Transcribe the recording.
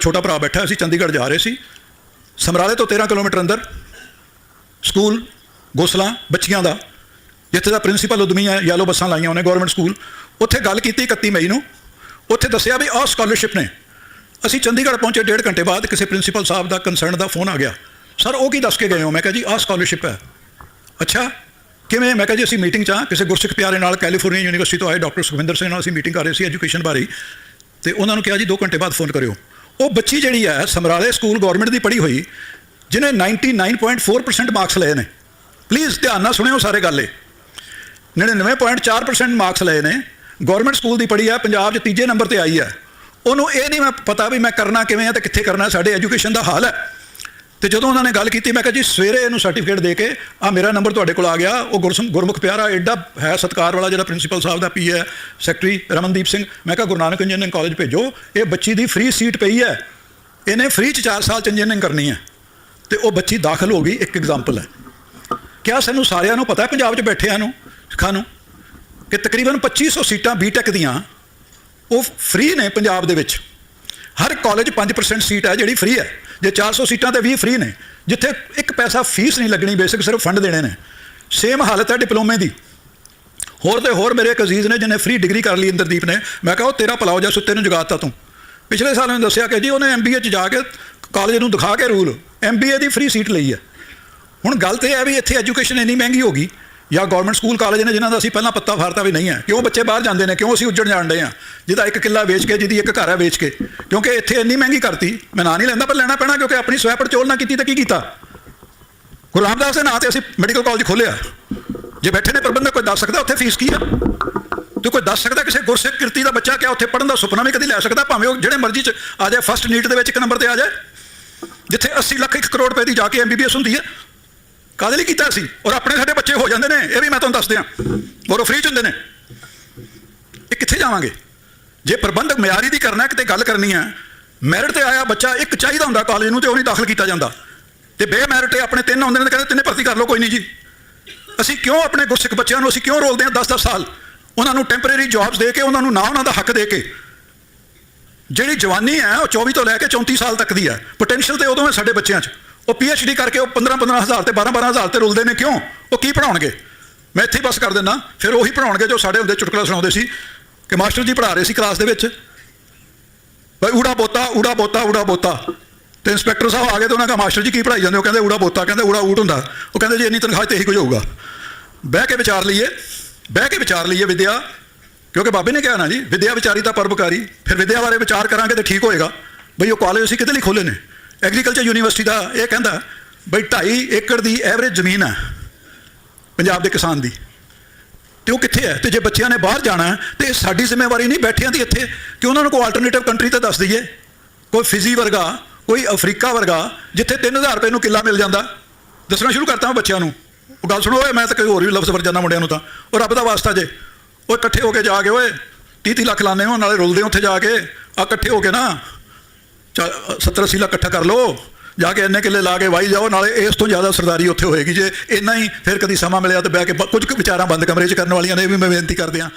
ਛੋਟਾ ਭਰਾ ਬੈਠਾ ਸੀ, ਚੰਡੀਗੜ੍ਹ ਜਾ ਰਹੇ ਸੀ। ਸਮਰਾਲੇ ਤੋਂ 13 ਕਿਲੋਮੀਟਰ ਅੰਦਰ, ਸਕੂਲ, ਗੋਸਲਾ, ਬੱਚੀਆਂ ਦਾ, ਜਿੱਥੇ ਦਾ ਪ੍ਰਿੰਸੀਪਲ ਉਦਮੀ ਹੈ ਯੈਲੋ ਬੱਸਾਂ ਲਾਈਆਂ ਉਹਨੇ ਗਵਰਨਮੈਂਟ ਸਕੂਲ ਉੱਥੇ ਗੱਲ ਕੀਤੀ 31 ਮਈ ਨੂੰ। ਉੱਥੇ ਦੱਸਿਆ ਵੀ ਆਹ ਸਕਾਲਰਸ਼ਿਪ ਨੇ। ਅਸੀਂ ਚੰਡੀਗੜ੍ਹ ਪਹੁੰਚੇ ਡੇਢ ਘੰਟੇ ਬਾਅਦ, ਕਿਸੇ ਪ੍ਰਿੰਸੀਪਲ ਸਾਹਿਬ ਦਾ ਕੰਸਰਨ ਦਾ ਫੋਨ ਆ ਗਿਆ। ਸਰ ਉਹ ਕੀ ਦੱਸ ਕੇ ਗਏ ਹੋ? ਮੈਂ ਕਿਹਾ ਜੀ, ਆਹ ਸਕਾਲਰਸ਼ਿਪ ਹੈ। ਅੱਛਾ, ਕਿਵੇਂ? ਮੈਂ ਕਿਹਾ ਜੀ, ਅਸੀਂ ਮੀਟਿੰਗ 'ਚ ਆ ਕਿਸੇ ਗੁਰਸਿੱਖ ਪਿਆਰੇ ਨਾਲ ਕੈਲੀਫੋਰਨੀਆ ਯੂਨੀਵਰਸਿਟੀ ਤੋਂ ਆਏ ਡਾਕਟਰ ਸੁਖਵਿੰਦਰ ਸਿੰਘ ਨਾਲ ਅਸੀਂ ਮੀਟਿੰਗ ਕਰ ਰਹੇ ਸੀ ਐਜੂਕੇਸ਼ਨ ਬਾਰੇ। ਤੇ ਉਹਨਾਂ ਨੂੰ ਕਿਹਾ ਜੀ 2 ਘੰਟੇ ਬਾਅਦ ਫੋਨ ਕਰਿਓ। ਉਹ ਬੱਚੀ ਜਿਹੜੀ ਹੈ, ਸਮਰਾਲੇ ਸਕੂਲ ਗਵਰਨਮੈਂਟ ਦੀ ਪੜ੍ਹੀ ਹੋਈ, ਜਿਹਨੇ 99.4% ਮਾਰਕਸ ਲਏ ਨੇ। ਪਲੀਜ਼ ਧਿਆਨ ਨਾਲ ਸੁਣਿਓ ਸਾਰੇ ਗੱਲ ਇਹ। 99.4% ਮਾਰਕਸ ਲਏ ਨੇ ਗਵਰਨਮੈਂਟ ਸਕੂਲ ਦੀ ਪੜ੍ਹੀ ਹੈ, ਪੰਜਾਬ 'ਚ ਤੀਜੇ ਨੰਬਰ ਤੇ ਆਈ ਹੈ। ਉਹਨੂੰ ਇਹ ਨਹੀਂ ਮੈਂ ਪਤਾ ਵੀ ਮੈਂ ਕਰਨਾ ਕਿਵੇਂ ਹੈ ਤੇ ਕਿੱਥੇ ਕਰਨਾ ਸਾਡੇ ਐਜੂਕੇਸ਼ਨ ਦਾ ਹਾਲ ਹੈ। ਤੇ ਜਦੋਂ ਉਹਨਾਂ ਨੇ ਗੱਲ ਕੀਤੀ, ਮੈਂ ਕਿਹਾ ਜੀ, ਸਵੇਰੇ ਇਹਨੂੰ ਸਰਟੀਫਿਕੇਟ ਦੇ ਕੇ ਆ ਮੇਰਾ ਨੰਬਰ ਤੁਹਾਡੇ ਕੋਲ ਆ ਗਿਆ। ਉਹ ਗੁਰਸਮ, ਗੁਰਮੁਖ ਪਿਆਰਾ ਐਡਾ ਹੈ ਸਤਕਾਰ ਵਾਲਾ ਜਿਹੜਾ ਪ੍ਰਿੰਸੀਪਲ ਸਾਹਿਬ ਦਾ ਪੀ ਹੈ ਸੈਕਟਰੀ ਰਮਨਦੀਪ ਸਿੰਘ। ਮੈਂ ਕਿਹਾ, ਗੁਰੂ ਨਾਨਕ ਇੰਜੀਨੀਅਰਿੰਗ ਕਾਲਜ ਭੇਜੋ। ਇਹ ਬੱਚੀ ਦੀ ਫ੍ਰੀ ਸੀਟ ਪਈ ਹੈ। ਇਹਨੇ ਫ੍ਰੀ ਚ 4 ਸਾਲ ਚ ਇੰਜੀਨੀਅਰਿੰਗ ਕਰਨੀ ਹੈ। ਤੇ ਉਹ ਬੱਚੀ ਦਾਖਲ ਹੋ ਗਈ, ਇੱਕ ਐਗਜ਼ਾਮਪਲ ਹੈ। ਕਿਆ ਸਾਨੂੰ ਸਾਰਿਆਂ ਨੂੰ ਪਤਾ ਪੰਜਾਬ 'ਚ ਬੈਠਿਆਂ ਨੂੰ, ਸਿੱਖਾਂ ਨੂੰ, ਕਿ ਤਕਰੀਬਨ 2500 ਸੀਟਾਂ ਬੀਟੈਕ ਦੀਆਂ, ਉਹ ਫ੍ਰੀ ਨੇ ਪੰਜਾਬ ਦੇ ਵਿੱਚ। ਹਰ ਕਾਲਜ 5% ਸੀਟ ਹੈ ਜਿਹੜੀ ਫ੍ਰੀ ਹੈ। ਜੇ 400 ਸੀਟਾਂ ਤੇ 20 ਫ੍ਰੀ ਨੇ। ਜਿੱਥੇ ਇੱਕ ਪੈਸਾ ਫੀਸ ਨਹੀਂ ਲੱਗਣੀ ਬੇਸਿਕ ਸਿਰਫ ਫੰਡ ਦੇਣੇ ਨੇ। ਸੇਮ ਹਾਲਤ ਹੈ ਡਿਪਲੋਮੇ ਦੀ। ਹੋਰ ਤੇ ਹੋਰ ਮੇਰੇ ਇੱਕ ਅਜ਼ੀਜ਼ ਨੇ, ਜਿਹਨੇ ਫ੍ਰੀ ਡਿਗਰੀ ਕਰ ਲਈ ਇੰਦਰਦੀਪ ਨੇ। ਮੈਂ ਕਿਹਾ, ਉਹ ਤੇਰਾ ਭਲਾ ਹੋ ਜਾ, ਸੁੱਤੇ ਨੂੰ ਜਗਾਤਾ ਤੂੰ। ਪਿਛਲੇ ਸਾਲ ਉਹਨੇ ਦੱਸਿਆ ਕਿ ਜੀ, ਉਹਨੇ ਐਮਬੀਏ ਚ ਜਾ ਕੇ ਕਾਲਜ ਨੂੰ ਦਿਖਾ ਕੇ ਰੂਲ ਐਮਬੀਏ ਦੀ ਫ੍ਰੀ ਸੀਟ ਲਈ ਹੈ। ਹੁਣ ਗੱਲ ਤੇ ਇਹ ਹੈ ਵੀ ਇੱਥੇ ਐਜੂਕੇਸ਼ਨ ਇੰਨੀ ਮਹਿੰਗੀ ਹੋ ਗਈ। ਜਾਂ ਗਵਰਨਮੈਂਟ ਸਕੂਲ ਕਾਲਜ ਨੇ ਜਿਨ੍ਹਾਂ ਦਾ ਅਸੀਂ ਪਹਿਲਾਂ ਪੱਤਾ ਫਾਰਤਾ ਵੀ ਨਹੀਂ ਹੈ। ਕਿਉਂ ਬੱਚੇ ਬਾਹਰ ਜਾਂਦੇ ਨੇ? ਕਿਉਂ ਅਸੀਂ ਉੱਜੜ ਜਾਂਦੇ ਆ ਜਿਹਦਾ ਇੱਕ ਕਿੱਲਾ ਵੇਚ ਕੇ, ਜਿਹਦੀ ਇੱਕ ਘਰ ਹੈ ਵੇਚ ਕੇ। ਕਿਉਂਕਿ ਇੱਥੇ ਇੰਨੀ ਮਹਿੰਗੀ ਕਰਤੀ। ਮੈਂ ਨਾ ਨਹੀਂ ਲੈਂਦਾ, ਪਰ ਲੈਣਾ ਪੈਣਾ, ਕਿਉਂਕਿ ਆਪਣੀ ਸਵੈ ਪੜਚੋਲ ਨਾ ਕੀਤੀ ਤਾਂ ਕੀ ਕੀਤਾ? ਗੁਰੂ ਰਾਮਦਾਸ ਦੇ ਨਾਂ ਤੇ ਅਸੀਂ ਮੈਡੀਕਲ ਕਾਲਜ ਖੋਲ੍ਹਿਆ। ਜੇ ਬੈਠੇ ਨੇ ਪ੍ਰਬੰਧਕ, ਕੋਈ ਦੱਸ ਸਕਦਾ ਉੱਥੇ ਫੀਸ ਕੀ ਹੈ ਤੇ ਕੋਈ ਦੱਸ ਸਕਦਾ ਕਿਸੇ ਗੁਰਸਿੱਖ ਕਿਰਤੀ ਦਾ ਬੱਚਾ ਕਿਆ ਉੱਥੇ ਪੜਨ ਦਾ ਸੁਪਨਾ ਵੀ ਕਦੀ ਲੈ ਸਕਦਾ? ਭਾਵੇਂ ਉਹ ਜਿਹੜੇ ਮਰਜ਼ੀ ਚ ਆ ਜਾਏ ਫਸਟ ਨੀਟ ਦੇ ਵਿੱਚ ਇੱਕ ਨੰਬਰ ਤੇ ਆ ਜਾਏ। ਜਿੱਥੇ 80 ਲੱਖ 1 ਕਰੋੜ ਰੁਪਏ ਦੀ ਜਾ ਕੇ ਐਮਬੀਬੀਐਸ ਹੁੰਦੀ ਹੈ। ਕਾਹਦੇ ਲਈ ਕੀਤਾ ਸੀ? ਔਰ ਆਪਣੇ ਸਾਡੇ ਬੱਚੇ ਹੋ ਜਾਂਦੇ ਨੇ, ਇਹ ਵੀ ਮੈਂ ਤੁਹਾਨੂੰ ਦੱਸ ਦਿਆਂ ਔਰ ਉਹ ਫ੍ਰੀ ਚ ਹੁੰਦੇ ਨੇ। ਇਹ ਕਿੱਥੇ ਜਾਵਾਂਗੇ? ਜੇ ਪ੍ਰਬੰਧਕ ਮਿਆਰੀ ਦੀ ਕਰਨਾ ਕਿਤੇ ਗੱਲ ਕਰਨੀ ਹੈ ਮੈਰਿਟ ਤੇ ਆਇਆ ਬੱਚਾ ਇੱਕ ਚਾਹੀਦਾ ਹੁੰਦਾ ਕਾਲਜ ਨੂੰ ਤੇ ਉਹ ਨਹੀਂ ਦਾਖਲ ਕੀਤਾ ਜਾਂਦਾ। ਤੇ ਬੇਮੈਰਿਟ ਆਪਣੇ ਤਿੰਨ ਹੁੰਦੇ ਨੇ ਤੇ ਕਹਿੰਦੇ ਤਿੰਨੇ ਭਰਤੀ ਕਰ ਲਓ, ਕੋਈ ਨਹੀਂ ਜੀ। ਅਸੀਂ ਕਿਉਂ ਆਪਣੇ ਗੁਰਸਿੱਖ ਬੱਚਿਆਂ ਨੂੰ ਅਸੀਂ ਕਿਉਂ ਰੋਲਦੇ ਹਾਂ 10-10 ਸਾਲ? ਉਹਨਾਂ ਨੂੰ ਟੈਂਪਰੇਰੀ ਜੌਬਸ ਦੇ ਕੇ, ਉਹਨਾਂ ਨੂੰ ਨਾ ਉਹਨਾਂ ਦਾ ਹੱਕ ਦੇ ਕੇ। ਜਿਹੜੀ ਜਵਾਨੀ ਹੈ, ਉਹ 24 ਤੋਂ ਲੈ ਕੇ 34 ਸਾਲ ਤੱਕ ਦੀ ਹੈ। ਪੋਟੈਂਸ਼ੀਅਲ ਤੇ ਉਦੋਂ ਹੈ ਸਾਡੇ ਬੱਚਿਆਂ 'ਚ। ਉਹ ਡੀ ਕਰਕੇ ਉਹ 15-15 ਹਜ਼ਾਰ ਤੇ 12-12 ਹਜ਼ਾਰ ਤੇ ਰੁਲਦੇ ਨੇ ਕਿਉਂ? ਉਹ ਕੀ ਪੜਾਉਣਗੇ ਮੈਂ ਇੱਥੇ ਹੀ ਬਸ ਕਰ ਦਿੰਦਾ, ਫਿਰ ਉਹੀ ਪੜਾਉਣਗੇ ਜੋ ਸਾਡੇ ਹੁੰਦੇ ਚੁਟਕਲਾ ਸੁਣਾਉਂਦੇ ਸੀ, ਕਿ ਮਾਸਟਰ ਜੀ ਪੜ੍ਹਾ ਰਹੇ ਸੀ ਕਲਾਸ ਦੇ ਵਿੱਚ। ਬਈ ਊੜਾ ਬੋਤਾ ਊੜਾ ਬੋਤਾ ਊੜਾ ਬੋਤਾ। ਤੇ ਇੰਸਪੈਕਟਰ ਸਾਹਿਬ ਆ ਗਏ ਤੇ ਉਹਨਾਂ ਕਹਾ, ਮਾਸਟਰ ਜੀ ਕੀ ਪੜਾਈ ਜਾਂਦੇ ਹੋ? ਕਹਿੰਦੇ ਊੜਾ ਬੋਤਾ, ਕਹਿੰਦੇ ਊੜਾ ਊਟ ਹੁੰਦਾ। ਉਹ ਕਹਿੰਦੇ ਜੀ ਇੰਨੀ ਤਨਖਾਹ ਤੇ ਇਹੀ ਕੁਝ ਹੋਊਗਾ। ਬਹਿ ਕੇ ਵਿਚਾਰ ਲਈਏ, ਬਹਿ ਕੇ ਵਿਚਾਰ ਲਈਏ ਵਿਦਿਆ, ਕਿਉਂਕਿ ਬਾਬੇ ਨੇ ਕਿਹਾ ਨਾ ਜੀ, ਵਿਦਿਆ ਵਿਚਾਰੀ ਤਾਂ ਪਰਪਕਾਰੀ ਫਿਰ ਵਿਦਿਆ ਬਾਰੇ ਵਿਚਾਰ ਕਰਾਂਗੇ ਤੇ ਠੀਕ ਹੋਏਗਾ। ਬਈ ਉਹ ਕਾਲਜ ਅਸੀਂ ਕਿਤੇ ਲਈ ਖੋਲੇ ਨੇ? ਐਗਰੀਕਲਚਰ ਯੂਨੀਵਰਸਿਟੀ ਦਾ ਇਹ ਕਹਿੰਦਾ ਬਈ 2.5 ਏਕੜ ਦੀ ਐਵਰੇਜ ਜ਼ਮੀਨ ਹੈ ਪੰਜਾਬ ਦੇ ਕਿਸਾਨ ਦੀ। ਤੇ ਉਹ ਕਿੱਥੇ ਹੈ? ਤੇ ਜੇ ਬੱਚਿਆਂ ਨੇ ਬਾਹਰ ਜਾਣਾ ਹੈ, ਤੇ ਇਹ ਸਾਡੀ ਜ਼ਿੰਮੇਵਾਰੀ ਨਹੀਂ ਬੈਠਿਆਂ ਦੀ ਇੱਥੇ ਕਿ ਉਹਨਾਂ ਨੂੰ ਕੋਈ ਆਲਟਰਨੇਟਿਵ ਕੰਟਰੀ ਤਾਂ ਦੱਸ ਦਈਏ। ਕੋਈ ਫਿਜੀ ਵਰਗਾ ਕੋਈ ਅਫਰੀਕਾ ਵਰਗਾ ਜਿੱਥੇ 3000 ਰੁਪਏ ਨੂੰ ਕਿੱਲਾ ਮਿਲ ਜਾਂਦਾ। ਦੱਸਣਾ ਸ਼ੁਰੂ ਕਰਤਾ ਮੈਂ ਬੱਚਿਆਂ ਨੂੰ। ਉਹ ਗੱਲ ਸੁਣੋ ਓਏ ਮੈਂ ਤਾਂ ਕੋਈ ਹੋਰ ਵੀ ਲਫ਼ਜ਼ ਵਰ ਜਾਂਦਾ ਮੁੰਡਿਆਂ ਨੂੰ ਤਾਂ। ਉਹ ਰੱਬ ਦਾ ਵਾਸਤਾ ਜੇ। ਉਹ ਇਕੱਠੇ ਹੋ ਕੇ ਜਾ ਕੇ ਓਏ 30 30 ਲੱਖ ਲਾਣੇ ਹੋ ਨਾਲੇ ਰੁਲਦੇ ਹੋ ਉੱਥੇ ਜਾ ਕੇ। ਆ ਇਕੱਠੇ ਹੋ ਕੇ ਨਾ 70 80 ਲੱਖ ਇਕੱਠਾ ਕਰ ਲਓ। ਜਾ ਕੇ ਇੰਨੇ ਕਿੱਲੇ ਲਾ ਕੇ ਵਾਈ ਜਾਓ, ਨਾਲੇ ਇਸ ਤੋਂ ਜ਼ਿਆਦਾ ਸਰਦਾਰੀ ਉੱਥੇ ਹੋਏਗੀ ਜੇ। ਇੰਨਾ ਹੀ ਫਿਰ ਕਦੀ ਸਮਾਂ ਮਿਲਿਆ ਤਾਂ ਬਹਿ ਕੇ ਬ- ਕੁਝ ਕੁ ਵਿਚਾਰਾਂ ਬੰਦ ਕਮਰੇ 'ਚ ਕਰਨ ਵਾਲੀਆਂ ਨੇ, ਇਹ ਵੀ ਮੈਂ ਬੇਨਤੀ ਕਰਦੇ ਹਾਂ।